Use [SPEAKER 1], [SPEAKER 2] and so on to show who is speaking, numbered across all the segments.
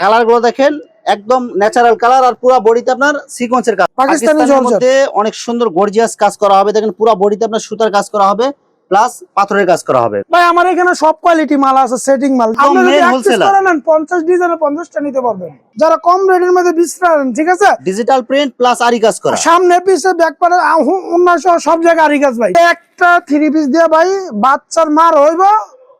[SPEAKER 1] কালারগুলো দেখেন একদম ন্যাচারাল কালার আর পুরো বডিতে আপনার সিকোয়েন্সের কাজ।
[SPEAKER 2] পাকিস্তানি
[SPEAKER 1] পাকিস্তানের মধ্যে অনেক সুন্দর গর্জিয়াস কাজ করা হবে। দেখেন পুরো বডিতে আপনার সুতার কাজ করা হবে প্লাস পাথরের কাজ করা হবে।
[SPEAKER 2] ভাই আমার এখানে সব কোয়ালিটি মাল আছে সেটিং মাল। পঞ্চাশ ডিজাইনে পঞ্চাশটা নিতে পারবেন। যারা কম রেটের মধ্যে নেন ঠিক আছে?
[SPEAKER 1] ডিজিটাল প্রিন্ট প্লাস আরি কাজ করা।
[SPEAKER 2] সামনে পিছে ব্যাক পারে অন্য সব জায়গায় আরি গাছ ভাই। একটা থ্রি পিস দিয়ে ভাই বাচ্চার মার হইব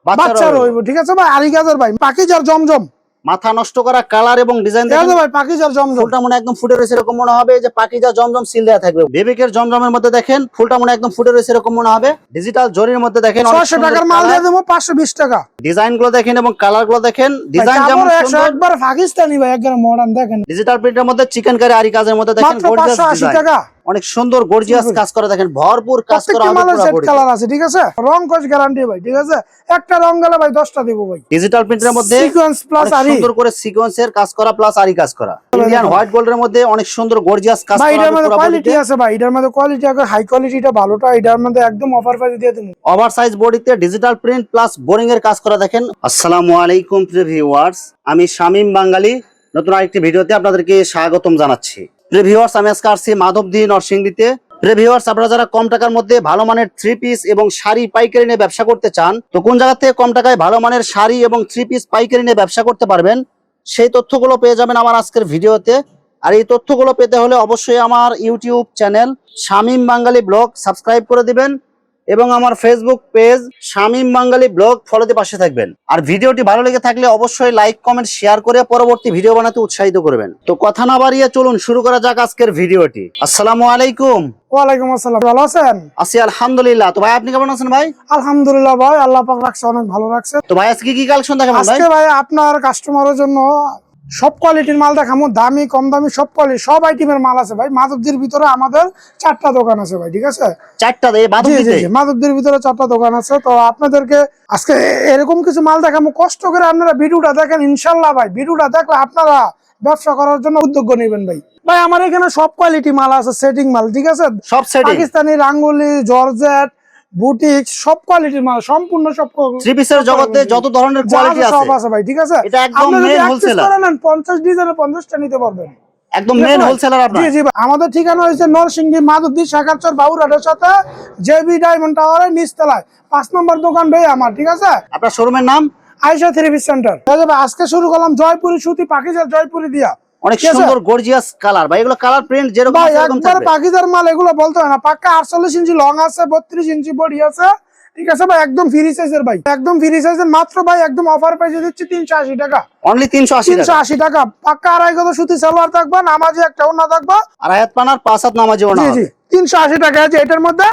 [SPEAKER 1] বাচ্চার হইব।
[SPEAKER 2] ঠিক আছে ভাই? আরি গাছের ভাই। পাকিজার জমজম।
[SPEAKER 1] মাথা নষ্ট করা কালার এবং ডিজাইন
[SPEAKER 2] ভাই পাকিজার জমজম।
[SPEAKER 1] ফুলটা মনে একদম ফুটে রয়েছে এরকম মনে হবে। যে পাকিজা জমজম সিল দেওয়া থাকবে। বেবিকের জমজমের মধ্যে দেখেন ফুলটা মনে একদম ফুটে রয়েছে এরকম মনে হবে। ডিজিটাল জরির মধ্যে দেখেন
[SPEAKER 2] ছশো টাকার মাল দিয়ে দেবো পাঁচশো বিশ টাকা।
[SPEAKER 1] ডিজাইনগুলো দেখেন এবং কালারগুলো দেখেন। ডিজাইন যেমন সুন্দর।
[SPEAKER 2] একবার পাকিস্তানি ভাই একবার মডার্ন দেখেন।
[SPEAKER 1] ডিজিটাল প্রিন্টের মধ্যে চিকেন কারি আরি কাজের মধ্যে দেখেন
[SPEAKER 2] পাঁচশো আশি টাকা।
[SPEAKER 1] অনেক সুন্দর গর্জিয়াস কাজ করা দেখেন ভরপুর কাজ করা হবে।
[SPEAKER 2] কালার আছে ঠিক আছে? রং কোচ গ্যারান্টি ভাই ঠিক আছে? একটা রং গেলে ভাই দশটা দিব ভাই।
[SPEAKER 1] ডিজিটাল প্রিন্টের মধ্যে
[SPEAKER 2] সিকোয়েন্স প্লাস আরি
[SPEAKER 1] সুন্দর করে সিকোয়েন্সের কাজ করা প্লাস আরি কাজ করা। ইন্ডিয়ান হোয়াইট গোল্ডের মধ্যে অনেক সুন্দর গর্জিয়াস কাজ
[SPEAKER 2] ভাই
[SPEAKER 1] করা
[SPEAKER 2] এটার মধ্যে কোয়ালিটি আছে ভাই এটার মধ্যে কোয়ালিটি আছে হাই কোয়ালিটিটা ভালোটা এটার মধ্যে একদম অফার প্রাইস দিয়ে দেবো।
[SPEAKER 1] ওভার সাইজ বডিতে ডিজিটাল প্রিন্ট প্লাস বোরিং এর কাজ করা দেখেন। আসসালামু আলাইকুম প্রিয় ভিউয়ার্স আমি শামীম বাঙালি নতুন আরেকটি ভিডিওতে আপনাদেরকে স্বাগতম জানাচ্ছি। প্রিয় ভিউয়ার্স আমি আজকে আসছি মাধবদী নরসিংদীতে। প্রিয় ভিউয়ার্স আপনারা যারা কম টাকার মধ্যে ভালো মানের থ্রি পিস এবং শাড়ি পাইকারি নিয়ে ব্যবসা করতে চান, তো কোন জায়গা থেকে কম টাকায় ভালো মানের শাড়ি এবং থ্রি পিস পাইকারি নিয়ে ব্যবসা করতে পারবেন, সেই তথ্যগুলো পেয়ে যাবেন আমার আজকের ভিডিওতে। আর এই তথ্যগুলো পেতে হলে অবশ্যই আমার YouTube channel Shamim Bangali blog subscribe করে দিবেন। এবং আমার Facebook page Shamim Bangali blog ফলোতে পাশে থাকবেন। আর ভিডিওটি ভালো লেগে থাকলে অবশ্যই লাইক কমেন্ট শেয়ার করে পরবর্তী ভিডিও বানাতে উৎসাহিত করবেন। তো কথা না বাড়িয়ে চলুন শুরু করা যাক আজকের ভিডিওটি। আসসালামু আলাইকুম।
[SPEAKER 2] ওয়ালাইকুম আসসালাম ভালো আছেন?
[SPEAKER 1] আছি আলহামদুলিল্লাহ। তো ভাই আপনি কেমন আছেন ভাই?
[SPEAKER 2] আলহামদুলিল্লাহ ভাই আল্লাহ পাক রাখছে অনেক ভালো রাখছে।
[SPEAKER 1] তো ভাই আজকে কি কালেকশন দেখাবেন ভাই
[SPEAKER 2] আজকে ভাই? আপনার কাস্টমারের জন্য সব কোয়ালিটির মাল দেখামো দামি কম দামি সব কোয়ালিটি সব আইটেমের মাল আছে ভাই। মাধবদির ভিতরে আমাদের চারটা দোকান আছে ভাই ঠিক আছে?
[SPEAKER 1] চারটা
[SPEAKER 2] মাধবদির ভিতরে চারটা দোকান আছে। তো আপনাদেরকে আজকে এরকম কিছু মাল দেখাবো কষ্ট করে আপনারা ভিডিওটা দেখেন ইনশাল্লাহ ভাই। ভিডিওটা দেখলে আপনারা ব্যবসা করার জন্য উদ্যোগ নেবেন ভাই। ভাই আমার এখানে সব কোয়ালিটি মাল আছে সেটিং মাল ঠিক আছে?
[SPEAKER 1] সব
[SPEAKER 2] পাকিস্তানি রাঙ্গুলি জর্জেট বুটিক সব কোয়ালিটির মাল সম্পূর্ণ সব
[SPEAKER 1] থ্রি পিসের জগতে যত ধরনের কোয়ালিটি
[SPEAKER 2] আছে সব
[SPEAKER 1] আছে
[SPEAKER 2] ভাই ঠিক আছে?
[SPEAKER 1] এটা একদম।
[SPEAKER 2] করে নেন, 50 ডিজাইনে 50টা নিতে পারবেন।
[SPEAKER 1] একদম মেন হোলসেলার আপনার।
[SPEAKER 2] জি জি আমাদের ঠিকানা হয়েছে নরসিংদী মাধবদী শাখারচর বাবুরহাটের সাথে জেবি ডায়মন্ড টাওয়ারের নিচতলায়। পাঁচ নম্বর দোকান ভাই আমার ঠিক আছে?
[SPEAKER 1] আপনার শোরুমের নাম?
[SPEAKER 2] Aysa three piece centre. আজকে শুরু করলাম জয়পুরি সুতি পাখিজার জয়পুরি দিয়া।
[SPEAKER 1] অনেক সুন্দর গর্জিয়াস কালার ভাই এগুলো কালার প্রিন্ট যেরকম
[SPEAKER 2] ভাই একবার পাখিজার মাল এগুলো বলতে হয় না। পাক্কা আটচল্লিশ ইঞ্চি লং আছে বত্রিশ ইঞ্চি বডি আছে। ঠিক আছে ভাই একদম ফ্রি সাইজের ভাই। একদম ফ্রি সাইজের মাত্র ভাই একদম অফার প্রাইসে দিচ্ছি তিনশো আশি টাকা।
[SPEAKER 1] অনলি তিনশো আশি
[SPEAKER 2] তিনশো
[SPEAKER 1] টাকা
[SPEAKER 2] আশি টাকা। পাক্কা আড়াই সুতি সালোয়ার থাকবে নামাজি একটা অন্য থাকবে।
[SPEAKER 1] আর আয়াত পানার পাঁচ হাত নামাজি ওনা
[SPEAKER 2] জি জি। তিনশো আশি টাকা আছে এটার মধ্যে।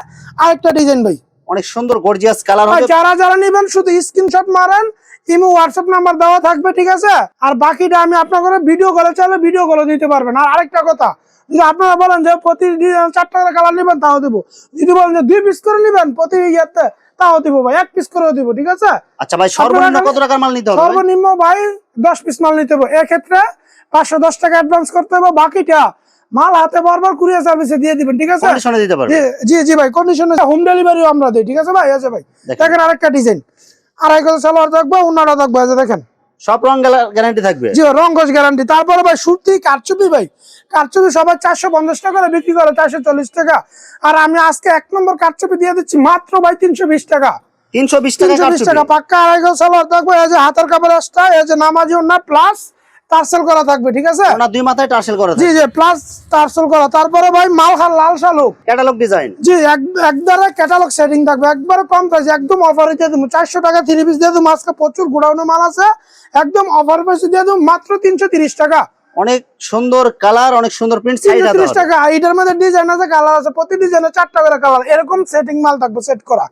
[SPEAKER 2] আরেকটা ডিজাইন ভাই।
[SPEAKER 1] অনেক সুন্দর গর্জিয়াস কালার
[SPEAKER 2] ভাই
[SPEAKER 1] হবে।
[SPEAKER 2] যারা যারা নেবেন শুধু স্ক্রিনশট মারেন। ইমো হোয়াটসঅ্যাপ নাম্বার দেওয়া থাকবে ঠিক আছে? আর বাকিটা আমি আপনাদের ভিডিও কলে চাইলে ভিডিও কলে দিতে পারবেন। আর আরেকটা কথা যদি আপনারা বলেন যে প্রতি চারটা করে কালার নেবেন তাও দেবো। যদি বলেন যে দুই পিস করে নেবেন প্রতি ইয়েতে তাও দিব ভাই এক পিস করেও দিব ঠিক আছে?
[SPEAKER 1] আচ্ছা ভাই সর্বনিম্ন কত টাকার মাল নিতে হবে
[SPEAKER 2] সর্বনিম্ন ভাই দশ পিস মাল নিতে হবে। এক্ষেত্রে পাঁচশো দশ টাকা অ্যাডভান্স করতে হবে। বাকিটা মাল হাতে বারবার কুরিয়ার সার্ভিসে দিয়ে দিবেন ঠিক আছে?
[SPEAKER 1] কন্ডিশনে দিতে পারবে
[SPEAKER 2] জি- জি ভাই কন্ডিশনে হোম ডেলিভারিও আমরা দেই ঠিক আছে ভাই? আছে ভাই।
[SPEAKER 1] দেখেন।
[SPEAKER 2] আরেকটা ডিজাইন আড়াই গজ সালোয়ার থাকবে অন্যটা থাকবে যে দেখেন।
[SPEAKER 1] সব রং গ্যারান্টি থাকবে?
[SPEAKER 2] জি রঙ্গজ গ্যারান্টি তারপরে ভাই সুতি কারচুপি ভাই। কারচুপি সবাই চারশো পঞ্চাশ টাকা করে বিক্রি করে চারশো চল্লিশ টাকা। আর আমি আজকে এক নম্বর কারচুপি দিয়ে দিচ্ছি মাত্র ভাই তিনশো বিশ টাকা।
[SPEAKER 1] তিনশো বিশ টাকা
[SPEAKER 2] তিনশো বিশ টাকা পাক্কা আড়াই গজ সালোয়ার থাকবে এই যে হাতের কাপড় আসটা এই যে নামাজি না প্লাস টার্সেল করা থাকবে ঠিক আছে?
[SPEAKER 1] ওনার দুই মাথায় টার্সেল করা
[SPEAKER 2] জি জি প্লাস টার্সেল করা। তারপরে ভাই মালহার লাল শালুক
[SPEAKER 1] ক্যাটালগ ডিজাইন
[SPEAKER 2] জি এক- একবারে ক্যাটালগ সেটিং থাকবে। একবারে কম প্রাইস একদম অফারে দিয়ে দেবো। চারশো টাকা থ্রি পিস দিয়ে দেবো। আজকে প্রচুর গোডাউনে মাল আছে। একদম অফার প্রাইসে দিয়ে দেবো মাত্র তিনশো তিরিশ টাকা।
[SPEAKER 1] অনেক সুন্দর কালার অনেক সুন্দর প্রিন্ট সাইজ
[SPEAKER 2] তিনশো
[SPEAKER 1] আছে
[SPEAKER 2] তিরিশ টাকা। এটার মধ্যে ডিজাইন আছে কালার আছে। প্রতি ডিজাইনে চারটা করে কালার এরকম সেটিং মাল থাকবে সেট করা।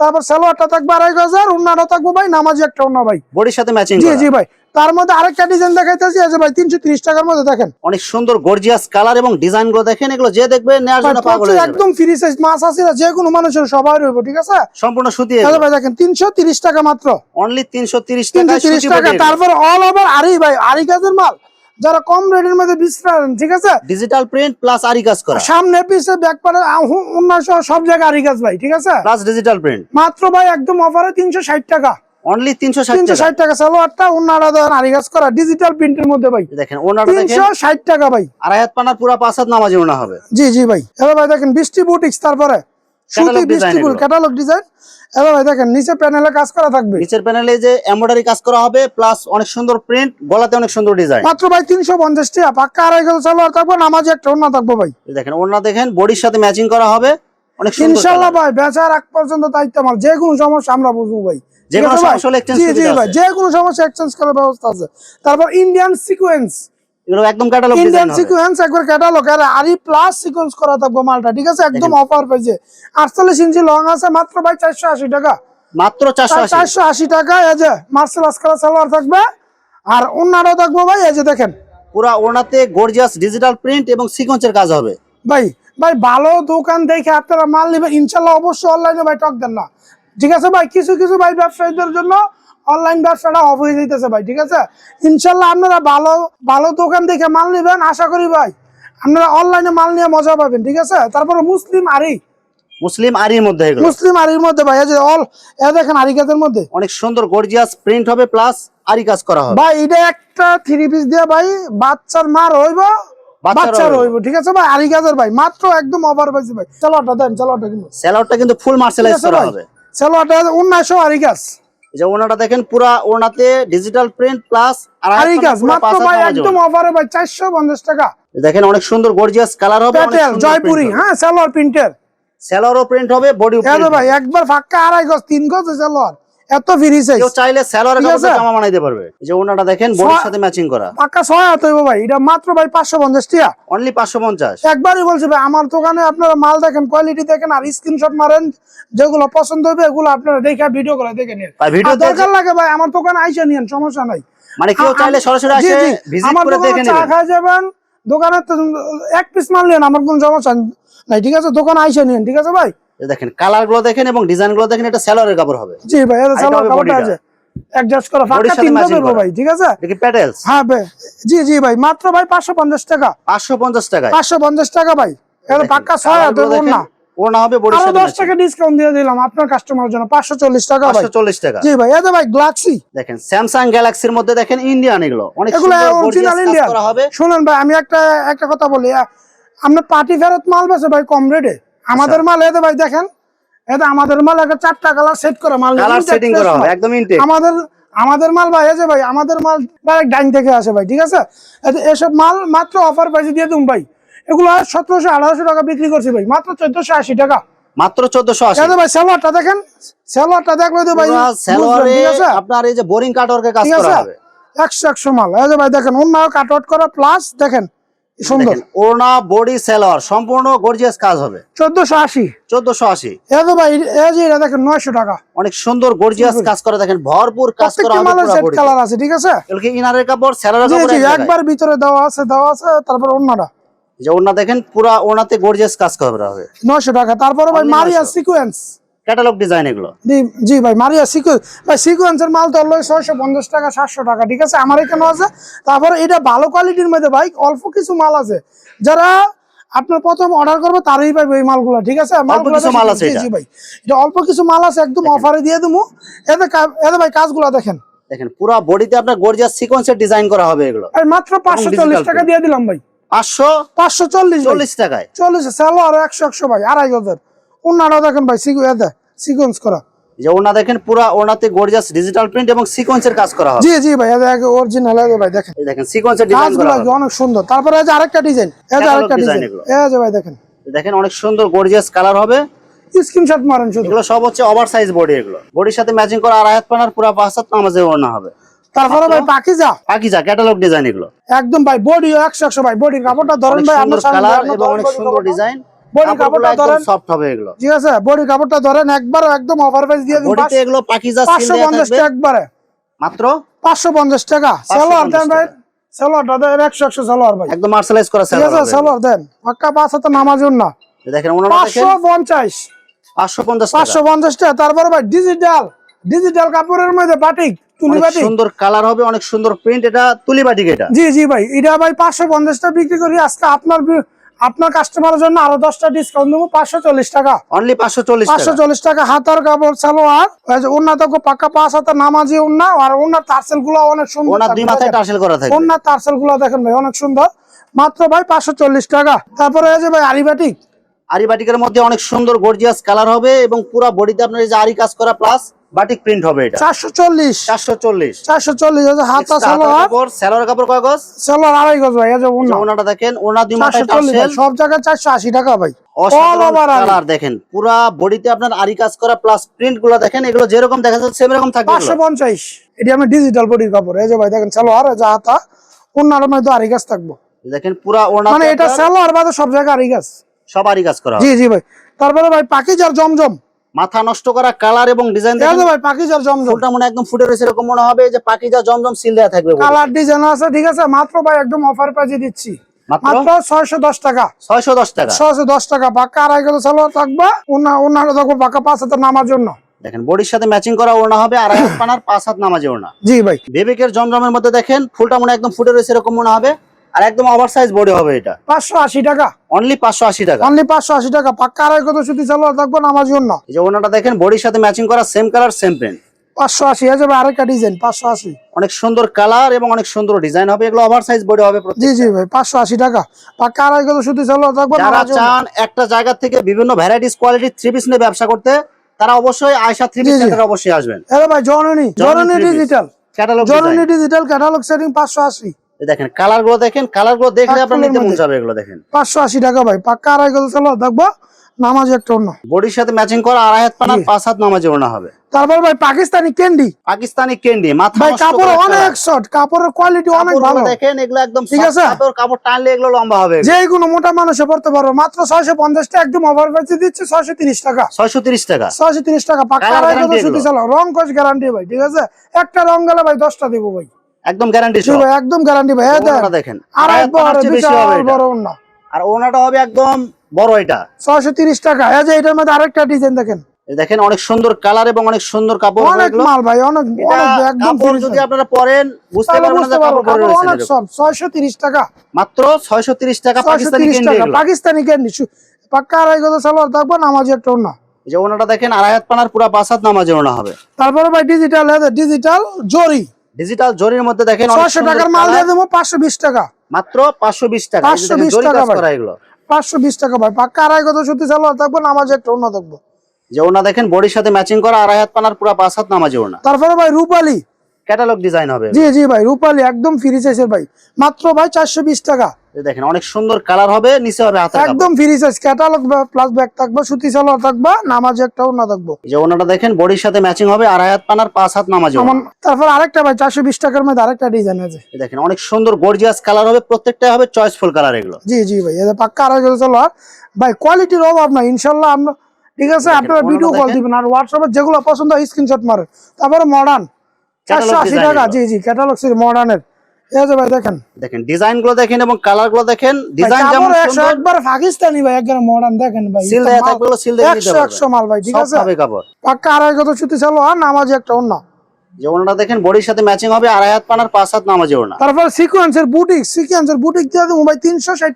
[SPEAKER 2] তারপর সালোয়ারটা থাকবে আড়াই হাজার উন্নাটা থাকব ভাই নামাজি একটা উন্না ভাই।
[SPEAKER 1] বডির সাথে ম্যাচিং
[SPEAKER 2] জি জি ভাই। তার মধ্যে আরেকটা ডিজাইন দেখাইতেছি আছে ভাই তিনশো তিরিশ টাকার মধ্যে দেখেন।
[SPEAKER 1] অনেক সুন্দর গর্জিয়াস কালার এবং ডিজাইনগুলো দেখেন এগুলো যে দেখবে
[SPEAKER 2] একদম ফ্রি সাইজ মাছ আছে যে কোনো মানুষের সবাই রইব ঠিক আছে?
[SPEAKER 1] সম্পূর্ণ সুতি
[SPEAKER 2] ভাই দেখেন তিনশো তিরিশ টাকা মাত্র।
[SPEAKER 1] অনলি তিনশো তিরিশ
[SPEAKER 2] তিনশো তিরিশ টাকা তারপর অল ওভার আরি ভাই আরি গাছের মাল। যারা কম রেটের মধ্যে বিস্তার ঠিক আছে?
[SPEAKER 1] ডিজিটাল প্রিন্ট প্লাস আরি কাজ করা।
[SPEAKER 2] সামনে পিছে ব্যাক পারে অন্য সব জায়গায় আরি গাছ ভাই ঠিক আছে?
[SPEAKER 1] প্লাস ডিজিটাল প্রিন্ট
[SPEAKER 2] মাত্র ভাই একদম অফারে তিনশো ষাট টাকা।
[SPEAKER 1] অনলি তিনশো ষাট
[SPEAKER 2] তিনশো
[SPEAKER 1] টাকা
[SPEAKER 2] ষাট টাকা সালোয়ারটা অন্যরা দেন গাছ করা ডিজিটাল প্রিন্টের মধ্যে ভাই।
[SPEAKER 1] দেখেন দেখেন
[SPEAKER 2] তিনশো ষাট টাকা ভাই।
[SPEAKER 1] আড়াই হাত পানার পুরা পাঁচ হাত নামাজি ওনা হবে।
[SPEAKER 2] জি জি ভাই। এবার ভাই দেখেন বৃষ্টি বুটিক্স তারপরে সুতি বৃষ্টি বুট ক্যাটালগ ডিজাইন এবার ভাই দেখেন নিচে প্যানেলে কাজ করা থাকবে।
[SPEAKER 1] নিচের প্যানেলে যে এমব্রয়ডারি কাজ করা হবে প্লাস অনেক সুন্দর প্রিন্ট গলাতে অনেক সুন্দর ডিজাইন
[SPEAKER 2] মাত্র ভাই তিনশো পঞ্চাশ টাকা পাক্কা আড়াই গেল সালোয়ার থাকবে নামাজি একটা অন্য থাকব ভাই।
[SPEAKER 1] দেখেন ওনা দেখেন বডির সাথে ম্যাচিং করা হবে অনেক সুন্দর
[SPEAKER 2] ইনশাল্লাহ ভাই বেচার আগ পর্যন্ত দায়িত্ব আমার যে কোনো সমস্যা আমরা বুঝব ভাই।
[SPEAKER 1] যে কোনো সমস্যা হলে
[SPEAKER 2] জি ভাই যে কোনো সমস্যা এক্সচেঞ্জ করার ব্যবস্থা আছে। তারপর ইন্ডিয়ান সিকোয়েন্স
[SPEAKER 1] এগুলো একদম ক্যাটালগ
[SPEAKER 2] ইন্ডিয়ান সিকোয়েন্স একবার ক্যাটালগ আর আরি প্লাস সিকোয়েন্স করা থাকবে মালটা ঠিক আছে? একদম অফার পেয়েছে আটচল্লিশ ইঞ্চি লং আছে মাত্র ভাই চারশো আশি টাকা।
[SPEAKER 1] মাত্র চারশো আশি।
[SPEAKER 2] চারশো আশি টাকা এই যে মার্শাল আজকাল সালোয়ার থাকবে। আর থাকবে ভাই এই যে দেখেন।
[SPEAKER 1] পুরা ওনাতে গর্জিয়াস ডিজিটাল প্রিন্ট এবং সিকোয়েন্সের কাজ হবে।
[SPEAKER 2] ভাই ভাই ভালো দোকান দেখে আপনারা মাল নেবেন। ইনশাল্লাহ অবশ্যই অনলাইনে ভাই টক দেন না। ঠিক আছে ভাই? কিছু কিছু ভাই ব্যবসায়ীদের জন্য অনলাইন ব্যবসাটা অফ হয়ে যাইতেছে ভাই ঠিক আছে? ইনশাল্লাহ আপনারা ভালো ভালো দোকান দেখে মাল নেবেন আশা করি ভাই। আপনারা অনলাইনে মাল নিয়ে মজা পাবেন ঠিক আছে? তারপরে মুসলিম আরি।
[SPEAKER 1] মুসলিম আরির মধ্যে
[SPEAKER 2] মুসলিম আরির মধ্যে ভাই যে অল এ দেখেন আরি কাজের মধ্যে।
[SPEAKER 1] অনেক সুন্দর গর্জিয়াস প্রিন্ট হবে প্লাস আরি কাজ করা হবে।
[SPEAKER 2] ভাই এটা একটা থ্রি পিস দিয়ে ভাই বাচ্চার মার হইব
[SPEAKER 1] বাচ্চার হইবো।
[SPEAKER 2] ঠিক আছে ভাই? আরি কাজের ভাই মাত্র একদম অফার পাইছি ভাই। চালোয়ারটা দেন চালোয়ারটা কিন্তু
[SPEAKER 1] কিন্তু ফুল
[SPEAKER 2] ঠিক
[SPEAKER 1] মার্শালাইজ করা হবে।
[SPEAKER 2] চালোয়ারটা উন্নাইশো আরি কাজ
[SPEAKER 1] যে ওনাটা দেখেন পুরা ওনাতে ডিজিটাল প্রিন্ট প্লাস
[SPEAKER 2] আরি মাত্র ভাই একদম অফারে ভাই চারশো পঞ্চাশ টাকা।
[SPEAKER 1] দেখেন অনেক সুন্দর গর্জিয়াস কালার হবে
[SPEAKER 2] প্যাটেল জয়পুরি হ্যাঁ সালোয়ার প্রিন্টের
[SPEAKER 1] প্রিন্ট হবে বডি
[SPEAKER 2] ভাই একবার ফাঁকা আড়াই গজ তিন গজ সালোয়ার। এত ফ্রি সাইজ
[SPEAKER 1] কেউ চাইলে স্যালোয়ারের কাপড়ে জামা বানাইতে পারবে। এই যে ওনাটা দেখেন বডির সাথে ম্যাচিং করা।
[SPEAKER 2] পাক্কা ছয় হাত ভাই এটা মাত্র ভাই টাকা
[SPEAKER 1] অনলি
[SPEAKER 2] একবারই বলছি ভাই আমার দোকানে আপনারা মাল দেখেন কোয়ালিটি দেখেন আর স্ক্রিনশট মারেন যেগুলো পছন্দ হবে এগুলো আপনারা দেখে ভিডিও করে দেখে নিন।
[SPEAKER 1] ভিডিও
[SPEAKER 2] দরকার লাগে ভাই আমার দোকানে আইসা নিন সমস্যা নাই।
[SPEAKER 1] মানে কেউ চাইলে সরাসরি আসে ভিজিট করে
[SPEAKER 2] দোকানে
[SPEAKER 1] দেখে
[SPEAKER 2] চা
[SPEAKER 1] নেবেন
[SPEAKER 2] যাবেন দোকানে এক পিস মাল নেন আমার কোনো সমস্যা নাই ঠিক আছে? দোকানে আইসা নিন ঠিক আছে ভাই?
[SPEAKER 1] দেখেন কালারগুলো দেখেন এবং ডিজাইনগুলো দেখেন এটা স্যালোয়ারের কাপড় হবে।
[SPEAKER 2] জি ভাই এটা কাপড়টা
[SPEAKER 1] bodyটা।
[SPEAKER 2] আছে। অ্যাডজাস্ট করা ফাঁকা তিন দেবো ভাই ঠিক আছে?
[SPEAKER 1] কি প্যাটেলস
[SPEAKER 2] হ্যাঁ ভাই জি জি ভাই মাত্র ভাই পাঁচশো পঞ্চাশ টাকা।
[SPEAKER 1] পাঁচশো পঞ্চাশ টাকায়।
[SPEAKER 2] পাঁচশো পঞ্চাশ টাকা ভাই এটা পাক্কা ছয় হইব না
[SPEAKER 1] ওড়না। হবে সাথে
[SPEAKER 2] দশ টাকা ডিসকাউন্ট দিয়ে দিলাম আপনার কাস্টমারের জন্য পাঁচশো চল্লিশ টাকা ভাই।
[SPEAKER 1] পাঁচশো চল্লিশ টাকা।
[SPEAKER 2] জি ভাই এটা ভাই গ্যালাক্সি
[SPEAKER 1] দেখেন স্যামসাং গ্যালাক্সির মধ্যে দেখেন ইন্ডিয়ান এগুলো। অনেক সুন্দর gorgeous
[SPEAKER 2] অরিজিনাল ইন্ডিয়ান শুনেন ভাই আমি একটা একটা কথা বলি আপনার পার্টি ফেরত মাল বেছে ভাই কম রেটে আমাদের
[SPEAKER 1] আচ্ছা।
[SPEAKER 2] মাল এতে ভাই দেখেন এটা আমাদের মাল একটা চারটা কালার সেট করা মাল।
[SPEAKER 1] সেটিং করা হবে একদম ইনটেক
[SPEAKER 2] আমাদের আমাদের মাল ভাই যে ভাই আমাদের মাল ডাইরেক্ট ডাইন থেকে আসে ভাই ঠিক আছে? এসব মাল মাত্র অফার প্রাইসে দিয়ে দিন ভাই। এগুলো সতেরোশো আঠারোশো টাকা বিক্রি করছি ভাই মাত্র চোদ্দশো আশি টাকা।
[SPEAKER 1] মাত্র চোদ্দশো আশি।
[SPEAKER 2] ভাই স্যালোয়ারটা দেখেন স্যালোয়ারটা দেখলে তো ভাই
[SPEAKER 1] স্যালোয়ারে আপনার এই যে বোরিং কাটওয়ার্কের কাজ করা হবে।
[SPEAKER 2] একশো একশো মাল। এই যে ভাই দেখেন অন্য কাট আউট করা প্লাস দেখেন সুন্দর।
[SPEAKER 1] ওড়না বডি সম্পূর্ণ গর্জিয়াস কাজ হবে।
[SPEAKER 2] এই ভাই এই যে এটা দেখেন নয়শো টাকা।
[SPEAKER 1] অনেক সুন্দর গর্জিয়াস কাজ করা দেখেন ভরপুর কাজ করা
[SPEAKER 2] প্রত্যেকটা
[SPEAKER 1] হবে পুরো বডি
[SPEAKER 2] কালার আছে ঠিক আছে?
[SPEAKER 1] ইনারের কাপড় স্যালোয়ারের কাপড়
[SPEAKER 2] জি একবার? ভিতরে দেওয়া আছে দেওয়া আছে তারপর অন্যটা
[SPEAKER 1] যে ওড়না দেখেন পুরা ওড়নাতে গর্জিয়াস কাজ করা হবে।
[SPEAKER 2] নয়শো টাকা তারপরে ভাই মারিয়া
[SPEAKER 1] 900
[SPEAKER 2] সিকোয়েন্স
[SPEAKER 1] ক্যাটালগ ডিজাইন এগুলো?
[SPEAKER 2] জি ভাই মারিয়া ভাই সিকোয়েন্সের মাল তো হলো ছয়শো পঞ্চাশ টাকা সাতশো টাকা ঠিক আছে? আমার এখানে আছে। তারপরে এটা ভালো কোয়ালিটির মধ্যে ভাই অল্প কিছু মাল আছে। যারা আপনার প্রথম অর্ডার করবে তারই পাইবে এই মালগুলো ঠিক আছে? মালগুলো
[SPEAKER 1] কিছু
[SPEAKER 2] বেশি-
[SPEAKER 1] মাল আছে
[SPEAKER 2] জি, ভাই এটা অল্প কিছু মাল আছে একদম অফারে দিয়ে দেবো এতে এতে ভাই কাজগুলো দেখেন।
[SPEAKER 1] দেখেন পুরা বডিতে আপনার গর্জিয়াস সিকোয়েন্সের ডিজাইন করা হবে এগুলো।
[SPEAKER 2] মাত্র পাঁচশো চল্লিশ টাকা দিয়ে দিলাম ভাই।
[SPEAKER 1] পাঁচশো?
[SPEAKER 2] পাঁচশো চল্লিশ।
[SPEAKER 1] চল্লিশ টাকায়?
[SPEAKER 2] চল্লিশ স্যালো আর একশো একশো ভাই আড়াই গজের অন্যরাও দেখেন ভাই সিকোয়েন্স করা।
[SPEAKER 1] যে ওড়না দেখেন পুরা গর্জিয়াস ডিজিটাল প্রিন্ট এবং সিকোয়েন্সের কাজ করা হবে।
[SPEAKER 2] জি জি ভাই এতে অরিজিনাল ভাই দেখেন।
[SPEAKER 1] এই দেখেন সিকোয়েন্সের ডিজাইন করা হবে।
[SPEAKER 2] অনেক সুন্দর। তারপরে আরেকটা ডিজাইন এই যে আরেকটা ডিজাইন এই যে ভাই দেখেন।
[SPEAKER 1] দেখেন অনেক সুন্দর গর্জিয়াস কালার হবে।
[SPEAKER 2] স্ক্রিনশট মারেন শুধু।
[SPEAKER 1] এগুলো সব হচ্ছে ওভার সাইজ বডি এগুলো। বডির সাথে ম্যাচিং করা আড়াই হাত পানার পুরা নামাজে ওড়না হবে।
[SPEAKER 2] তারপরে ভাই পাকিজা।
[SPEAKER 1] পাকিজা ক্যাটালগ ডিজাইন এগুলো।
[SPEAKER 2] একদম ভাই বডি একশো একশো ভাই বডির কাপড়টা ধরেন ভাই আপনার সামনে
[SPEAKER 1] এবং অনেক সুন্দর ডিজাইন
[SPEAKER 2] বডি কাপড়টা ধরেন।
[SPEAKER 1] সফট হবে এগুলো।
[SPEAKER 2] ঠিক আছে বডি কাপড়টা ধরেন একবার একদম অফার প্রাইস দিয়ে দিন।
[SPEAKER 1] বডিতে এগুলো পাকিজা সিল
[SPEAKER 2] পাঁচশো
[SPEAKER 1] দেয়া
[SPEAKER 2] পঞ্চাশ
[SPEAKER 1] থাকবে।
[SPEAKER 2] টাকা একবারে।
[SPEAKER 1] মাত্র?
[SPEAKER 2] পাঁচশো পঞ্চাশ টাকা। সালোয়ার দেন ভাই। সালোয়ারটা দেন একশো একশো সালোয়ার ভাই।
[SPEAKER 1] একদম মার্শালাইজ করা
[SPEAKER 2] ঠিক আছে সালোয়ার দেন। পাক্কা পাঁচ হাতে নামাজুন না
[SPEAKER 1] দেখেন ওনারা দেখেন।
[SPEAKER 2] পঞ্চাশ।
[SPEAKER 1] পাঁচশো পঞ্চাশ
[SPEAKER 2] পাঁচশো পঞ্চাশ টাকা। তারপরে ভাই ডিজিটাল ডিজিটাল কাপড়ের মধ্যে বাটিক তুলি
[SPEAKER 1] অনেক
[SPEAKER 2] বাটিক
[SPEAKER 1] সুন্দর কালার হবে অনেক সুন্দর প্রিন্ট এটা তুলি বাটিক এটা।
[SPEAKER 2] জি জি ভাই এটা ভাই পাঁচশো পঞ্চাশ টাকা বিক্রি করি। আজকে আপনার আপনার কাস্টমারের জন্য আরও দশটা ডিসকাউন্ট দেবো পাঁচশো চল্লিশ টাকা।
[SPEAKER 1] অনলি পাঁচশো চল্লিশ
[SPEAKER 2] পাঁচশো চল্লিশ টাকা হাতার কাপড় সালোয়ার উন্নত পাক্কা পাঁচ হাতার নামাজি উন্না আর উন্নার টার্সেলগুলো অনেক সুন্দর
[SPEAKER 1] ওনার
[SPEAKER 2] টার্সেলগুলো দেখেন ভাই অনেক সুন্দর। মাত্র ভাই পাঁচশো চল্লিশ টাকা। তারপরে এই যে ভাই আরিবাটিক।
[SPEAKER 1] আরিবাটিকের মধ্যে অনেক সুন্দর গর্জিয়াস কালার হবে এবং পুরো বডিতে আপনার এই যে আরি কাজ করা প্লাস বাটিক প্রিন্ট হবে এটা।
[SPEAKER 2] চারশো চল্লিশ।
[SPEAKER 1] চারশো চল্লিশ।
[SPEAKER 2] চারশো চল্লিশ এই যে হাতা সালোয়ার।
[SPEAKER 1] কাপড় স্যালোয়ার কাপড় কাগজ
[SPEAKER 2] সালোয়ার আড়াই গজ ভাই এই যে উন্না
[SPEAKER 1] ওনাটা দেখেন ওনা দুই
[SPEAKER 2] সব জায়গায় চারশো আশি টাকা ভাই।
[SPEAKER 1] কালার দেখেন পুরা বডিতে আপনার আরি কাজ করা প্লাস প্রিন্টগুলো দেখেন এগুলো যেরকম দেখা যাচ্ছে সেম রকম থাকবে
[SPEAKER 2] পাঁচশো
[SPEAKER 1] এগুলো।
[SPEAKER 2] পঞ্চাশ। এটি আমি ডিজিটাল বডির কাপড়। এই যে ভাই দেখেন সালোয়ার যে হাতা উন্নার মধ্যে আড়াই গাছ থাকব।
[SPEAKER 1] দেখেন পুরা ওনা
[SPEAKER 2] মানে এটা সালোয়ার বাদে সব জায়গায় আড়াই গাছ
[SPEAKER 1] সব আরি কাজ করা
[SPEAKER 2] জি জি ভাই। তারপরে ভাই পাকিজার জমজম।
[SPEAKER 1] মাথা নষ্ট করা কালার এবং ডিজাইন দেখেন
[SPEAKER 2] ভাই পাকিজার জমজম।
[SPEAKER 1] ফুলটা মনে একদম ফুটে রয়েছে এরকম মনে হবে যে পাকিজা জমজম সিল দেওয়া থাকবে
[SPEAKER 2] কালার ডিজাইন আছে ঠিক আছে? মাত্র ভাই একদম অফার প্রাইজে দিচ্ছি।
[SPEAKER 1] মাত্র?
[SPEAKER 2] টাকা।
[SPEAKER 1] টাকা।
[SPEAKER 2] আড়াই সালোয়ার থাকবে পাঁচ হাতে নামার জন্য।
[SPEAKER 1] দেখেন বডির সাথে ম্যাচিং করা ওড়না হবে হাত পানার পাঁচ হাত নামাজে ওড়না।
[SPEAKER 2] জি ভাই।
[SPEAKER 1] বেবিকের জমজমের মধ্যে দেখেন ফুলটা মনে একদম ফুটে রয়েছে এরকম মনে হবে। আর একদম ওভার বডি হবে এটা।
[SPEAKER 2] পাঁচশো আশি টাকা।
[SPEAKER 1] অনলি টাকা।
[SPEAKER 2] অনলি পাক্কা আড়াই গজ সুতি সালোয়ার থাকবে নামার জন্য।
[SPEAKER 1] এই যে ওড়নাটা দেখেন বডির সাথে ম্যাচিং করা সেম কালার সেম প্রিন্ট
[SPEAKER 2] পাঁচশো আশি আছে আরেকটা ডিজাইন পাঁচশো আশি।
[SPEAKER 1] অনেক সুন্দর কালার এবং অনেক সুন্দর ডিজাইন হবে। এগুলো ওভার বডি হবে
[SPEAKER 2] জি জি ভাই পাঁচশো আশি টাকা। পাক্কা আড়াই সুতি সালোয়ার থাকবে
[SPEAKER 1] যারা চান একটা জায়গা থেকে বিভিন্ন ভ্যারাইটিস কোয়ালিটির থ্রি পিস নিয়ে ব্যবসা করতে তারা অবশ্যই আয়সা থ্রি পিস। সেন্টারে অবশ্যই আসবেন।
[SPEAKER 2] ভাই জননী জননী। ডিজিটাল
[SPEAKER 1] ক্যাটালগ
[SPEAKER 2] জননী ডিজিটাল ক্যাটালগ সেটিং পাঁচশো আশি।
[SPEAKER 1] দেখেন কালারগুলো দেখেন কালারগুলো দেখলে আপনার নিতে মন যাবে এগুলো দেখেন।
[SPEAKER 2] পাঁচশো আশি টাকা ভাই পাক্কা আড়াই গজ সালোয়ার থাকব নামাজ একটা অন্য।
[SPEAKER 1] বডির সাথে ম্যাচিং করা আড়াই হাত পানা পাঁচ হাত নামাজে হবে।
[SPEAKER 2] তারপর ভাই পাকিস্তানি ক্যান্ডি
[SPEAKER 1] পাকিস্তানি ক্যান্ডি মাথা
[SPEAKER 2] ভাই কাপড় অনেক শর্ট কাপড়ের কোয়ালিটি অনেক ভালো।
[SPEAKER 1] দেখেন এগুলো একদম
[SPEAKER 2] ঠিক আছে?
[SPEAKER 1] কাপড় কাপড় টানলে এগুলো লম্বা হবে।
[SPEAKER 2] যে কোনো মোটা মানুষে পড়তে পারো মাত্র ছয়শো পঞ্চাশ টাকা একদম অফার প্রাইসে দিচ্ছে ছয়শো তিরিশ টাকা।
[SPEAKER 1] ছয়শো তিরিশ টাকা।
[SPEAKER 2] ছয়শো তিরিশ টাকা পাক্কা
[SPEAKER 1] Colour
[SPEAKER 2] আড়াই সুতি? চালাও রং কোচ গ্যারান্টি ভাই ঠিক আছে? একটা রং গেলে ভাই দশটা দিব ভাই।
[SPEAKER 1] একদম গ্যারান্টি
[SPEAKER 2] জি ভাই একদম গ্যারান্টি ভাই দেন।
[SPEAKER 1] দেখেন।
[SPEAKER 2] আড়াই বড় বিশাল
[SPEAKER 1] এটা।
[SPEAKER 2] বড় না
[SPEAKER 1] আর ওনাটা হবে একদম বড় এটা।
[SPEAKER 2] ছয়শো তিরিশ টাকা। এই যে এটার মধ্যে আরেকটা ডিজাইন দেখেন।
[SPEAKER 1] দেখেন অনেক সুন্দর কালার এবং অনেক সুন্দর কাপড়
[SPEAKER 2] অনেক মাল ভাই অনেক একদম
[SPEAKER 1] যদি আপনারা পরেন বুঝতে পারবেন না কাপড় পরে রয়েছে
[SPEAKER 2] অনেক সব ছয়শো তিরিশ টাকা।
[SPEAKER 1] মাত্র ছয়শো তিরিশ টাকা
[SPEAKER 2] ছয়শো
[SPEAKER 1] পাকিস্তানি ক্যান্ডি
[SPEAKER 2] পাকিস্তানি ক্যান্ডি পাক্কা আড়াই গজ সালোয়ার থাকব নামাজ একটা অন্য
[SPEAKER 1] এই যে ওনাটা দেখেন আড়াই হাত পানার পুরা হাত নামাজে ওনা হবে।
[SPEAKER 2] তারপরে ভাই ডিজিটাল ডিজিটাল জরি।
[SPEAKER 1] ডিজিটাল জরির মধ্যে দেখেন অনেক
[SPEAKER 2] ছয়শো
[SPEAKER 1] সুন্দর
[SPEAKER 2] টাকার মাল দিয়ে দেবো পাঁচশো বিশ টাকা।
[SPEAKER 1] মাত্র পাঁচশো বিশ টাকা। পাঁচশো বিশ
[SPEAKER 2] 520 টাকা।
[SPEAKER 1] করা এগুলো।
[SPEAKER 2] পাঁচশো বিশ টাকা ভাই। পাক্কা আড়াই গজ সুতি সালোয়ার থাকব নামাজ একটা অন্য থাকব।
[SPEAKER 1] যে ওনা দেখেন বডির সাথে ম্যাচিং করা আড়াই হাত পানার পুরা পাঁচ হাত নামাজে ওনা
[SPEAKER 2] তারপরে ভাই রূপালি।
[SPEAKER 1] ক্যাটালগ ডিজাইন হবে।
[SPEAKER 2] জি জি ভাই রূপালি একদম ফ্রি সাইজের ভাই। মাত্র ভাই চারশো বিশ টাকা।
[SPEAKER 1] এই দেখেন অনেক সুন্দর কালার হবে নিচে হবে হাতের
[SPEAKER 2] একদম free size catalogue plus bag থাকবে সুতি সালোয়ার থাকবে নামাজ একটাও না থাকব।
[SPEAKER 1] এই যে ওনাটা দেখেন বডির সাথে ম্যাচিং হবে আড়াই হাত পানার পাঁচ হাত নামাজ
[SPEAKER 2] তারপর আরেকটা ভাই চারশো বিশ টাকার মধ্যে আরেকটা ডিজাইন আছে।
[SPEAKER 1] দেখেন অনেক সুন্দর গর্জিয়াস কালার হবে প্রত্যেকটা হবে চয়েসফুল কালার এগুলো।
[SPEAKER 2] জি জি ভাই এটা পাক্কা আড়াই সালোয়ার ভাই কোয়ালিটির অভাব না ইনশাল্লাহ আমরা ঠিক আছে আপনারা ভিডিও কল দিবেন আর হোয়াটসঅ্যাপে যেগুলো পছন্দ হয় স্ক্রিনশট মারেন। তারপরে মডার্ন চারশো আশি
[SPEAKER 1] design
[SPEAKER 2] টাকা
[SPEAKER 1] এগুলো।
[SPEAKER 2] জি জি ক্যাটালগ সির মডার্নের ভাই দেখেন।
[SPEAKER 1] দেখেন ডিজাইনগুলো দেখেন এবং কালারগুলো দেখেন। ডিজাইন যেমন
[SPEAKER 2] কাপড় একশো
[SPEAKER 1] সুন্দর
[SPEAKER 2] একবার পাকিস্তানি ভাই একবার মডার্ন দেখেন ভাই
[SPEAKER 1] সিল দেয়া থাকবে সিল দিয়ে নিতে
[SPEAKER 2] একশো
[SPEAKER 1] পারবেন
[SPEAKER 2] মাল ভাই ঠিক আছে?
[SPEAKER 1] হবে কাপড়।
[SPEAKER 2] পাক্কা আড়াই গজ সুতি সালোয়ার নামাজ একটা অন্য
[SPEAKER 1] যে ওনাটা দেখেন বডির সাথে ম্যাচিং হবে আড়াই হাত পানার পাঁচ হাত নামাজে ওনা
[SPEAKER 2] তারপর সিকোয়েন্সের বুটিক সিকোয়েন্সের বুটিক দিয়ে দেবো ভাই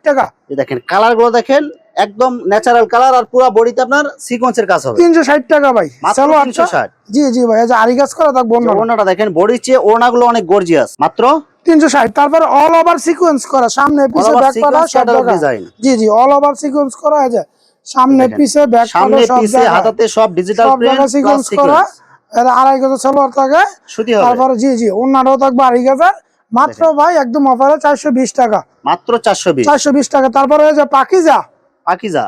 [SPEAKER 2] টাকা।
[SPEAKER 1] এই দেখেন কালারগুলো দেখেন একদম ন্যাচারাল কালার আর পুরো বডিতে আপনার সিকোয়েন্সের কাজ হবে।
[SPEAKER 2] তিনশো ষাট টাকা ভাই।
[SPEAKER 1] মাত্র
[SPEAKER 2] সালোয়ারটা
[SPEAKER 1] তিনশো ষাট।
[SPEAKER 2] জি জি ভাই এই যে আরি গাছ করা থাকব
[SPEAKER 1] ওনাটা দেখেন বডির চেয়ে ওনাগুলো অনেক গর্জিয়াস মাত্র?
[SPEAKER 2] তিনশো ষাট। তারপর অল ওভার সিকোয়েন্স করা সামনে পিছে ব্যাক পাটা সব
[SPEAKER 1] design।
[SPEAKER 2] জি জি অল ওভার সিকোয়েন্স করা আছে সামনে পিছে ব্যাক
[SPEAKER 1] সামনে পিছে হাতাতে সব ডিজিটাল প্রিন্ট
[SPEAKER 2] সিকোয়েন্স করা এর আড়াই গজ সালোয়ার থাকে তারপরে জি জি থাকবে আড়াই গাজার মাত্র ভাই একদম অফারে চারশো বিশ টাকা।
[SPEAKER 1] মাত্র চারশো বিশ।
[SPEAKER 2] চারশো বিশ টাকা। তারপরে এই যে পাকিজা।
[SPEAKER 1] পাকিজা?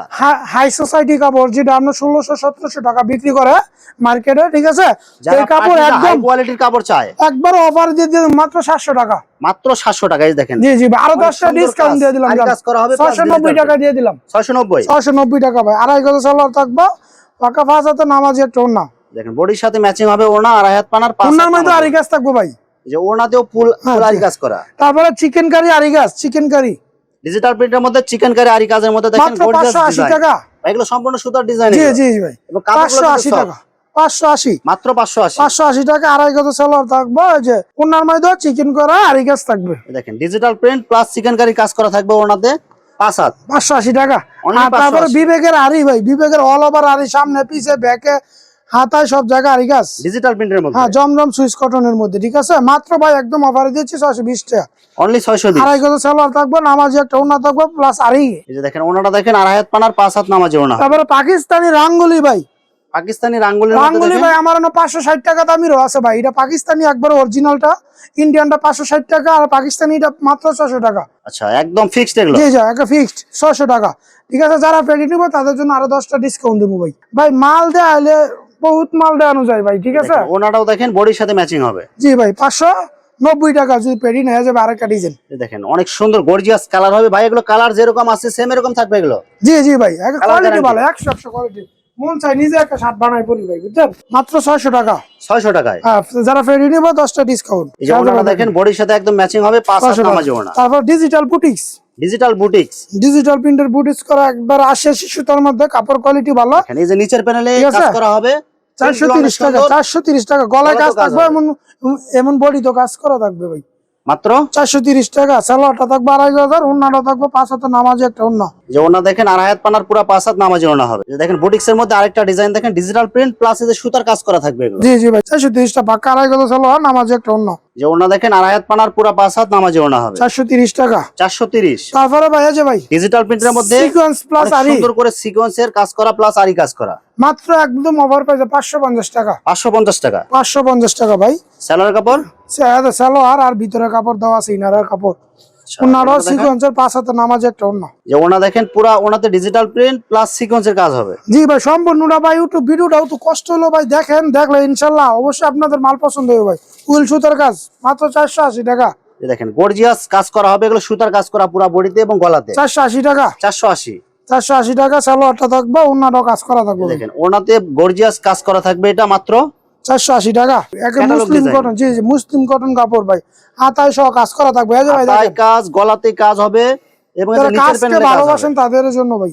[SPEAKER 2] হাই সোসাইটি কাপড় যেটা ষোলোশো সতেরোশো টাকা বিক্রি করে মার্কেটে ঠিক আছে? এই কাপড় একদম
[SPEAKER 1] কোয়ালিটির কাপড়
[SPEAKER 2] একবার অফার দিয়ে দিয়ে মাত্র সাতশো টাকা।
[SPEAKER 1] মাত্র সাতশো টাকা দেখেন।
[SPEAKER 2] জি জি
[SPEAKER 1] আরও
[SPEAKER 2] দশটা ডিসকাউন্ট দিয়ে দিলাম
[SPEAKER 1] আরি
[SPEAKER 2] নব্বই টাকা দিয়ে দিলাম।
[SPEAKER 1] নব্বই?
[SPEAKER 2] নব্বই টাকা ভাই আড়াই গজ সালোয়ার থাকব। পাকা পাঁচ হাতে নামাজি একটা ওনা
[SPEAKER 1] দেখেন বডির সাথে ম্যাচিং হবে ওনা আড়াই হাত পানার পাঁচ
[SPEAKER 2] ওনার মধ্যে। আড়ি গাছ থাকব ভাই।
[SPEAKER 1] যে ওনাতেও ফুল
[SPEAKER 2] হ্যাঁ,
[SPEAKER 1] ফুল আরি। কাজ করা।
[SPEAKER 2] তারপরে চিকেন কারি আড়ি গাছ চিকেন কারি
[SPEAKER 1] ডিজিটাল প্রিন্টের মধ্যে চিকেন কারি আরি কাজের মধ্যে দেখেন গর্জিয়াস ডিজাইন
[SPEAKER 2] টাকা।
[SPEAKER 1] এগুলো সম্পূর্ণ সুতার ডিজাইন
[SPEAKER 2] জি জি ভাই।
[SPEAKER 1] এবং
[SPEAKER 2] পাঁচশো
[SPEAKER 1] কাপড়গুলো
[SPEAKER 2] আশি
[SPEAKER 1] কিন্তু
[SPEAKER 2] টাকা পাঁচশো আশি।
[SPEAKER 1] মাত্র পাঁচশো আশি।
[SPEAKER 2] পাঁচশো আশি টাকা আড়াই গজ সালোয়ার থাকব যে ওনার মধ্যে চিকেন করা আড়ি গাছ থাকবে।
[SPEAKER 1] দেখেন digital print plus chikankari কাজ করা থাকবে ওনাতে পাঁচ হাত।
[SPEAKER 2] পাঁচশো আশি টাকা। আর তারপরে বিবেকের আরি ভাই বিবেকের অল ওভার আরি সামনে পিছে ব্যাকে হাতায় সব জায়গায় আরি গাছ।
[SPEAKER 1] ডিজিটাল প্রিন্টের মধ্যে।
[SPEAKER 2] হ্যাঁ জমজম সুইচ কটনের মধ্যে ঠিক আছে? মাত্র ভাই একদম অফারে দিচ্ছি ছয়শো বিশ টাকা।
[SPEAKER 1] অনলি ছয়শো বিশ।
[SPEAKER 2] আড়াই গজ সালোয়ার থাকবে নামাজি একটা উন্না থাকবে প্লাস আরি
[SPEAKER 1] এই যে দেখেন ওনাটা দেখেন আড়াই হাত পানার পাঁচ হাত নামাজে ওনা
[SPEAKER 2] তারপরে পাকিস্তানি রাঙ্গুলি ভাই।
[SPEAKER 1] পাকিস্তানি রাঙ্গুলির মধ্যে
[SPEAKER 2] রাঙ্গুলি ভাই আমার পাঁচশো ষাট টাকা দামিরও আছে ভাই। এটা পাকিস্তানি একবার অরিজিনালটা ইন্ডিয়ানটা পাঁচশো ষাট টাকা আর পাকিস্তানিটা মাত্র ছশো টাকা।
[SPEAKER 1] আচ্ছা একদম ফিক্সড এগুলো।
[SPEAKER 2] জি যা একটা ফিক্সড ছশো টাকা। ঠিক আছে যারা পেটি নিবো তাদের জন্য আরও দশটা ডিসকাউন্ট দেবো ভাই। ভাই মাল দেওয়া হলে বহুত মাল দেওয়ানো যায় ভাই ঠিক আছে?
[SPEAKER 1] ওনাটাও দেখেন বডির সাথে ম্যাচিং হবে।
[SPEAKER 2] জি ভাই পাঁচশো নব্বই টাকা যদি নেওয়া যাবে ডিজাইন
[SPEAKER 1] দেখেন অনেক সুন্দর গর্জিয়াস কালার হবে। ভাই এগুলো কালার যেরকম আছে সেম এরকম থাকবে এগুলো?
[SPEAKER 2] জি জি ভাই কোয়ালিটি ভালো একশো একশো কোয়ালিটি মন চাই নিজে একটা শার্ট বানাই পরি ভাই বুঝছেন? মাত্র ছয়শো টাকা।
[SPEAKER 1] ছয়শো টাকায়।
[SPEAKER 2] হ্যাঁ, যারা ফেরি নিবো দশটা ডিসকাউন্ট
[SPEAKER 1] দেখেন বডির সাথে একদম ম্যাচিং হবে পাঁচ হাত নামাজে ওনা
[SPEAKER 2] তারপর digital boutiques
[SPEAKER 1] digital boutiques
[SPEAKER 2] digital প্রিন্টের বুটিক্স করা একবার আশি আশি সুতার মধ্যে কাপড় কোয়ালিটি ভালো।
[SPEAKER 1] এই যে নিচের প্যানেলে? কাজ করা হবে।
[SPEAKER 2] চারশো তিরিশ টাকা চারশো তিরিশ টাকা। গলায় কাজ থাকবে এমন এমন বডি তো কাজ করা থাকবে ভাই।
[SPEAKER 1] মাত্র?
[SPEAKER 2] চারশো তিরিশ টাকা সালোয়ারটা থাকবে আড়াই হাজার অন্যটা থাকবে পাঁচ হাজার নামাজে একটা অন্য
[SPEAKER 1] যে ওনা দেখেন হাত পানার পুরো পাঁচ হাত নামাজে ওনা হবে। যে দেখেন বুটিক্স এর মধ্যে আরেকটা ডিজাইন দেখেন ডিজিটাল প্রিন্ট প্লাস যে সুতার কাজ করা থাকবে
[SPEAKER 2] জি জি ভাই টাকা পাক্কা আড়াই সালোয়ার নামাজে একটা অন্য।
[SPEAKER 1] যে ওনা দেখেন হাত পানার পুরো পাঁচ হাত নামাজে ওনা হবে।
[SPEAKER 2] চারশো তিরিশ টাকা।
[SPEAKER 1] চারশো তিরিশ।
[SPEAKER 2] তারপরে ভাই আছে ভাই
[SPEAKER 1] ডিজিটাল প্রিন্টের মধ্যে
[SPEAKER 2] সিকোয়েন্স প্লাস আরি
[SPEAKER 1] সুন্দর করে সিকোয়েন্সের কাজ করা প্লাস আরি কাজ করা।
[SPEAKER 2] মাত্র একদম ওভার প্রাইসে পাঁচশো পঞ্চাশ টাকা।
[SPEAKER 1] পাঁচশো পঞ্চাশ টাকা।
[SPEAKER 2] পাঁচশো পঞ্চাশ টাকা ভাই।
[SPEAKER 1] স্যালোয়ার কাপড়?
[SPEAKER 2] সালোয়ার আর ভিতরে কাপড় দেওয়া আছে ইনারের কাপড়।
[SPEAKER 1] আচ্ছা, দেখেন।
[SPEAKER 2] সিকোয়েন্সের পাঁচ হাতে নামাজে একটা অন্য
[SPEAKER 1] যে ওনা দেখেন পুরা ওনাতে ডিজিটাল প্রিন্ট প্লাস সিকোয়েন্সের কাজ হবে।
[SPEAKER 2] জি ভাই সম্পূর্ণটা ভাই ইউটিউব ভিডিওটাও তো কষ্ট হলো ভাই দেখেন দেখলে ইনশাল্লাহ অবশ্যই আপনাদের মাল পছন্দ হবে ভাই। উইল সুতার কাজ মাত্র চারশো আশি টাকা।
[SPEAKER 1] দেখেন গর্জিয়াস কাজ করা হবে এগুলো সুতার কাজ করা পুরা বডিতে এবং গলাতে।
[SPEAKER 2] চারশো আশি টাকা।
[SPEAKER 1] চারশো আশি।
[SPEAKER 2] চারশো আশি টাকা সালোয়ারটা থাকবে অন্যটাও কাজ করা থাকবে
[SPEAKER 1] দেখেন ওনাতে গর্জিয়াস কাজ করা থাকবে এটা মাত্র
[SPEAKER 2] চারশো আশি টাকা। একে মুসলিম কটন জি জি মুসলিম কটন কাপড় ভাই। হাতায় সহ কাজ করা থাকবে।
[SPEAKER 1] কাজ গলাতে কাজ হবে এবং
[SPEAKER 2] কাজকে ভালোবাসেন তাদের জন্য ভাই।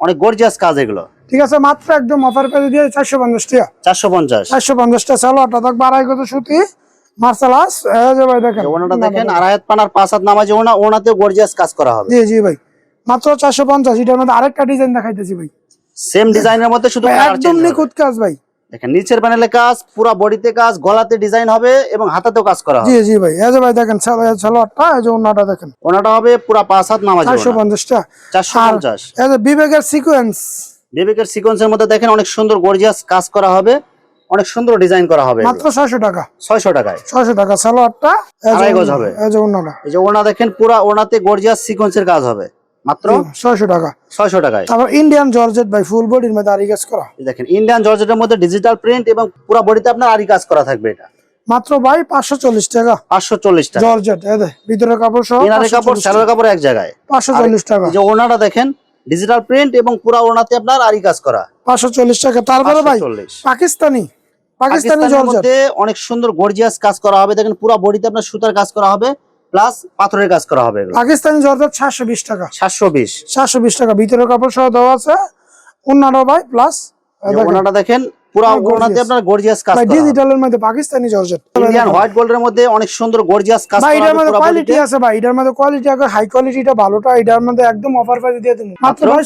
[SPEAKER 1] অনেক গর্জিয়াস কাজ এগুলো।
[SPEAKER 2] ঠিক আছে মাত্র একদম অফার পেয়ে দিয়ে চারশো পঞ্চাশ টাকা।
[SPEAKER 1] চারশো পঞ্চাশ।
[SPEAKER 2] চারশো পঞ্চাশটা সালোয়ারটা থাকবে আড়াই কত সুতি মার্শালাস। এই ভাই দেখেন।
[SPEAKER 1] ওনাটা দেখেন আড়াই হাত পানার পাঁচ হাত নামাজে ওনা ওনাতে গর্জিয়াস কাজ করা হবে।
[SPEAKER 2] জি জি ভাই। মাত্র চারশো পঞ্চাশ এটার মধ্যে আরেকটা ডিজাইন দেখাইতেছি ভাই।
[SPEAKER 1] সেম ডিজাইনের মধ্যে শুধু
[SPEAKER 2] একদম নিখুঁত কাজ ভাই।
[SPEAKER 1] দেখেন নিচের প্যানেলে কাজ পুরো বডিতে কাজ গলাতে ডিজাইন হবে এবং হাতাতেও কাজ করা হবে।
[SPEAKER 2] জি জি ভাই এই যে ভাই দেখেন সালো- সালোয়ারটা এই যে অন্যটা দেখেন।
[SPEAKER 1] ওনাটা হবে পুরো পাঁচ হাত নামাজে
[SPEAKER 2] চারশো পঞ্চাশটা।
[SPEAKER 1] চারশো
[SPEAKER 2] আর এই যে বিবেকের সিকোয়েন্স
[SPEAKER 1] বিবেকের সিকোয়েন্সের মধ্যে দেখেন অনেক সুন্দর গর্জিয়াস কাজ করা হবে অনেক সুন্দর ডিজাইন করা হবে
[SPEAKER 2] মাত্র ছয়শো টাকা।
[SPEAKER 1] ছয়শো টাকায়।
[SPEAKER 2] ছয়শো টাকা সালোয়ারটা এই যে
[SPEAKER 1] আড়াই গজ হবে।
[SPEAKER 2] এই যে অন্যটা
[SPEAKER 1] এই যে ওনা দেখেন পুরা ওনাতে গর্জিয়াস সিকোয়েন্সের কাজ হবে। মাত্র
[SPEAKER 2] ছয়শো টাকা।
[SPEAKER 1] ছয়শো টাকায়।
[SPEAKER 2] তারপর ইন্ডিয়ান জর্জেট ভাই ফুল বডির মধ্যে আরি কাজ করা।
[SPEAKER 1] দেখেন ইন্ডিয়ান জর্জেটের মধ্যে ডিজিটাল প্রিন্ট এবং পুরো বডিতে আপনার আরি কাজ করা থাকবে এটা।
[SPEAKER 2] মাত্র ভাই পাঁচশো চল্লিশ টাকা।
[SPEAKER 1] পাঁচশো চল্লিশ টাকা।
[SPEAKER 2] জর্জেট এই দে ভিতরে কাপড় সহ
[SPEAKER 1] কাপড় কাপড় এক জায়গায়।
[SPEAKER 2] পাঁচশো চল্লিশ টাকা।
[SPEAKER 1] যে ওনাটা দেখেন ডিজিটাল প্রিন্ট এবং পুরা ওনাতে আপনার আরি কাজ করা।
[SPEAKER 2] পাঁচশো চল্লিশ টাকা। তারপরে ভাই পাকিস্তানি। পাকিস্তানি জর্জেট
[SPEAKER 1] অনেক সুন্দর গর্জিয়াস কাজ করা হবে। দেখেন পুরো বডিতে আপনার সুতার কাজ করা হবে। প্লাস পাথরের কাজ করা হবে
[SPEAKER 2] পাকিস্তানি জর্জেট সাতশো বিশ টাকা।
[SPEAKER 1] সাতশো বিশ।
[SPEAKER 2] সাতশো বিশ টাকা। ভিতরে কাপড় সহ দেওয়া আছে অন্যান্য ভাই প্লাস
[SPEAKER 1] ওনাটা দেখেন। পুরো
[SPEAKER 2] পুরো
[SPEAKER 1] ওনাতে আপনার গর্জিয়াস কাজ করা
[SPEAKER 2] ডিজিটালের মধ্যে পাকিস্তানি জর্জেট।
[SPEAKER 1] ইন্ডিয়ান হোয়াইট গোল্ডের মধ্যে অনেক সুন্দর গর্জিয়াস কাজ করা
[SPEAKER 2] এটার মধ্যে কোয়ালিটি আছে ভাই এটার মধ্যে কোয়ালিটি আছে হাই কোয়ালিটিটা ভালোটা এটার মধ্যে একদম অফার প্রাইসে দিয়ে মাত্র? ভাই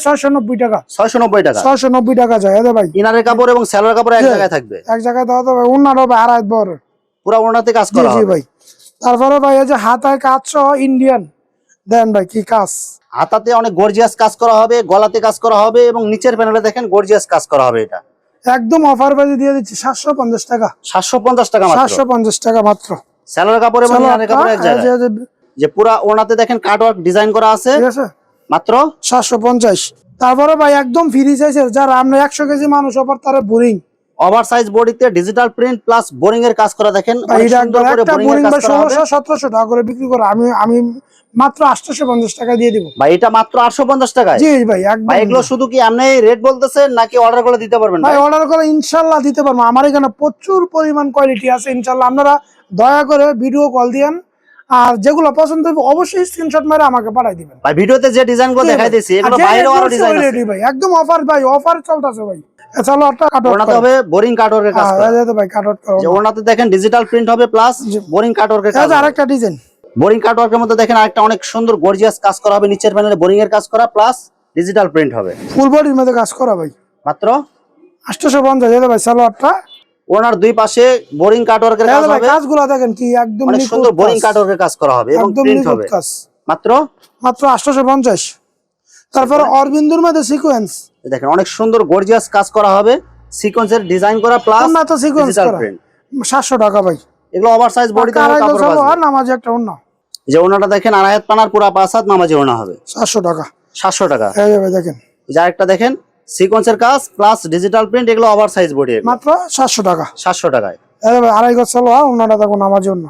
[SPEAKER 2] টাকা।
[SPEAKER 1] ছয়শো নব্বই টাকা।
[SPEAKER 2] ছয়শো নব্বই টাকা যায় ভাই।
[SPEAKER 1] ইনারের কাপড় এবং কাপড় এক জায়গায় থাকবে।
[SPEAKER 2] এক জায়গায় দেওয়া তো ভাই অন্যান্য ভাই আড়াই বড়।
[SPEAKER 1] পুরো ওনাতে কাজ করা
[SPEAKER 2] জি ভাই। তারপরে ভাই এই যে হাতায় কাজ সহ ইন্ডিয়ান দেন ভাই কি কাজ?
[SPEAKER 1] হাতাতে অনেক গর্জিয়াস কাজ করা হবে গলাতে কাজ করা হবে এবং নিচের প্যানেলে দেখেন গর্জিয়াস কাজ করা হবে এটা।
[SPEAKER 2] একদম অফার প্রাইসে দিয়ে দিচ্ছি সাতশো পঞ্চাশ টাকা।
[SPEAKER 1] সাতশো পঞ্চাশ টাকা মাত্র।
[SPEAKER 2] সাতশো পঞ্চাশ টাকা মাত্র।
[SPEAKER 1] স্যালোর কাপড় এবং ইনারের কাপড় এক জায়গায়।
[SPEAKER 2] যে-
[SPEAKER 1] পুরা ওনাতে দেখেন কাট ওয়ার্ক ডিজাইন করা আছে।
[SPEAKER 2] ঠিক আছে?
[SPEAKER 1] মাত্র?
[SPEAKER 2] সাতশো পঞ্চাশ। তারপরে ভাই একদম ফ্রি সাইজের যারা আমরা একশো কেজি মানুষ ওপর তারা বোরিং
[SPEAKER 1] ওভার সাইজ বডিতে ডিজিটাল প্রিন্ট প্লাস বোরিং এর কাজ করা দেখেন
[SPEAKER 2] সতেরোশো টাকা করে বিক্রি করে। আমি আমি মাত্র আটশোশো পঞ্চাশ টাকা দিয়ে দিব।
[SPEAKER 1] ভাই এটা মাত্র আটশো পঞ্চাশ টাকায়?
[SPEAKER 2] জি ভাই
[SPEAKER 1] ভাই এগুলো শুধু কি আপনি রেট বলতেছেন নাকি অর্ডার করে দিতে পারবেন
[SPEAKER 2] ভাই অর্ডার করে ইনশাল্লাহ দিতে পারব। আমার এখানে প্রচুর পরিমাণ কোয়ালিটি আছে ইনশাল্লাহ। আপনারা দয়া করে ভিডিও কল দিয়েন। আর যেগুলো পছন্দ হবে অবশ্যই স্ক্রিনশট মেরে আমাকে পাঠাই দিবেন।
[SPEAKER 1] ভাই ভিডিওতে যে ডিজাইনগুলো দেখাই দিয়েছি এগুলো বাইরেও আরও ডিজাইন আছে।
[SPEAKER 2] ভাই একদম অফার ভাই অফার চলতেছে ভাই। চলো একটা কাট
[SPEAKER 1] ওনাতে হবে বোরিং কাট ওয়ার্কের কাজ করা।
[SPEAKER 2] ভাই কাট আউট
[SPEAKER 1] যে ওনাতে দেখেন ডিজিটাল প্রিন্ট হবে প্লাস বোরিং কাট ওয়ার্কের কাজ
[SPEAKER 2] আরেকটা ডিজাইন
[SPEAKER 1] বোরিং কাটওয়ার্কের মধ্যে দেখেন আরেকটা অনেক সুন্দর গর্জিয়াস কাজ করা হবে নিচের প্যানেলে বোরিং এর কাজ করা প্লাস ডিজিটাল প্রিন্ট হবে।
[SPEAKER 2] ফুল বডির মধ্যে কাজ করা ভাই।
[SPEAKER 1] মাত্র?
[SPEAKER 2] আটশোশো পঞ্চাশ এই যে ভাই সালোয়ারটা
[SPEAKER 1] ওনার দুই পাশে বোরিং কাটওয়ার্কের কাজ হবে।
[SPEAKER 2] কাজগুলো দেখেন কি একদম
[SPEAKER 1] অনেক সুন্দর বোরিং। কাটওয়ার্কের কাজ করা হবে এবং প্রিন্ট হবে। মাত্র?
[SPEAKER 2] মাত্র আটশোশো পঞ্চাশ। তারপরে অরবিন্দুর মধ্যে সিকোয়েন্স
[SPEAKER 1] দেখেন অনেক সুন্দর গর্জিয়াস কাজ করা হবে। সিকোয়েন্সের ডিজাইন করা প্লাস
[SPEAKER 2] না তো সিকোয়েন্স করা।
[SPEAKER 1] প্রিন্ট
[SPEAKER 2] সাতশো টাকা ভাই।
[SPEAKER 1] এগুলো ওভার সাইজ বডি
[SPEAKER 2] আড়াই
[SPEAKER 1] কাপড়
[SPEAKER 2] সালোয়ার
[SPEAKER 1] বাজবে।
[SPEAKER 2] নামাজ একটা অন্য
[SPEAKER 1] যে ওনাটা দেখেন আড়াইহাত পানার পুরা পাঁচ হাত নামাজি ওনা হবে।
[SPEAKER 2] সাতশো টাকা।
[SPEAKER 1] সাতশো টাকা।
[SPEAKER 2] এই ভাই দেখেন।
[SPEAKER 1] এই যে আরেকটা দেখেন সিকোয়েন্সের কাজ প্লাস ডিজিটাল প্রিন্ট এগুলো ওভার সাইজ বডি
[SPEAKER 2] মাত্র সাতশো টাকা।
[SPEAKER 1] সাতশো টাকায়।
[SPEAKER 2] এই ভাই আড়াই গজ সালোয়ার অন্যটা দেখো নামাজ অন্য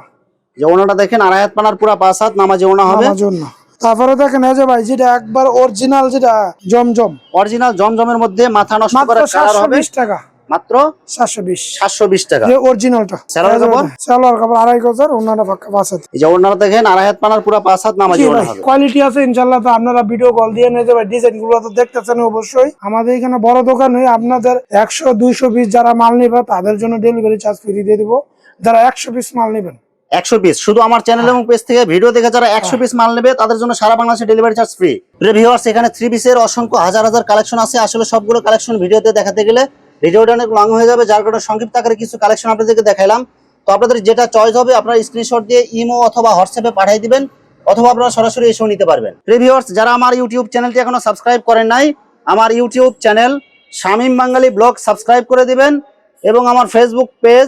[SPEAKER 1] যে ওনাটা দেখেন আড়াইহাত পানার পুরা পাঁচ হাত নামাজি ওনা হবে।
[SPEAKER 2] নামাজ অন্য তারপরে দেখেন এই যে ভাই যেটা একবার অরিজিনাল যেটা জমজম।
[SPEAKER 1] অরিজিনাল জমজমের মধ্যে মাথা নষ্ট করা কালার হবে
[SPEAKER 2] টাকা।
[SPEAKER 1] মাত্র
[SPEAKER 2] সাতশো বিশ।
[SPEAKER 1] সাতশো বিশ টাকা।
[SPEAKER 2] যে অরিজিনালটা
[SPEAKER 1] সালোয়ার কাপড়?
[SPEAKER 2] সালোয়ার কাপড় আড়াই গজের অন্যটা পাক্কা পাঁচ হাত।
[SPEAKER 1] এই যে ওনাটা দেখেন আড়াইহাত পানার পুরা পাঁচ হাত নামাজি ওনা হবে।
[SPEAKER 2] কোয়ালিটি আছে ইনশাল্লাহ তো আপনারা ভিডিও কল দিয়ে নিয়ে যাবেন ডিজাইনগুলো তো দেখতেছেন অবশ্যই। আমাদের এখানে বড় দোকান হয়ে আপনাদের একশো দুইশো পিস যারা মাল নেবে তাদের জন্য ডেলিভারি চার্জ ফ্রি দিয়ে দিব। যারা একশো পিস মাল নেবেন।
[SPEAKER 1] একশো পিস শুধু আমার চ্যানেল এবং পেজ থেকে ভিডিও দেখে যারা একশো পিস মাল নেবে তাদের জন্য সারা বাংলাদেশে ডেলিভারি চার্জ ফ্রি ভিউয়ার্স এখানে থ্রি পিসের অসংখ্য হাজার হাজার কালেকশন আছে। আসলে সবগুলো কালেকশন ভিডিওতে দেখাতে গেলে ভিডিওটা অনেক লং হয়ে যাবে যার কারণে সংক্ষিপ্ত আকারে কিছু কালেকশন আপনাদেরকে দেখাইলাম। তো আপনাদের যেটা চয়েস হবে আপনারা স্ক্রিনশট দিয়ে ইমো অথবা হোয়াটসঅ্যাপে পাঠিয়ে দিবেন অথবা আপনারা সরাসরি এসেও নিতে পারবেন। ভিউয়ার্স যারা আমার ইউটিউব চ্যানেলটি এখনও সাবস্ক্রাইব করেন নাই আমার YouTube channel Shamim Bangali blog subscribe করে দিবেন এবং আমার Facebook page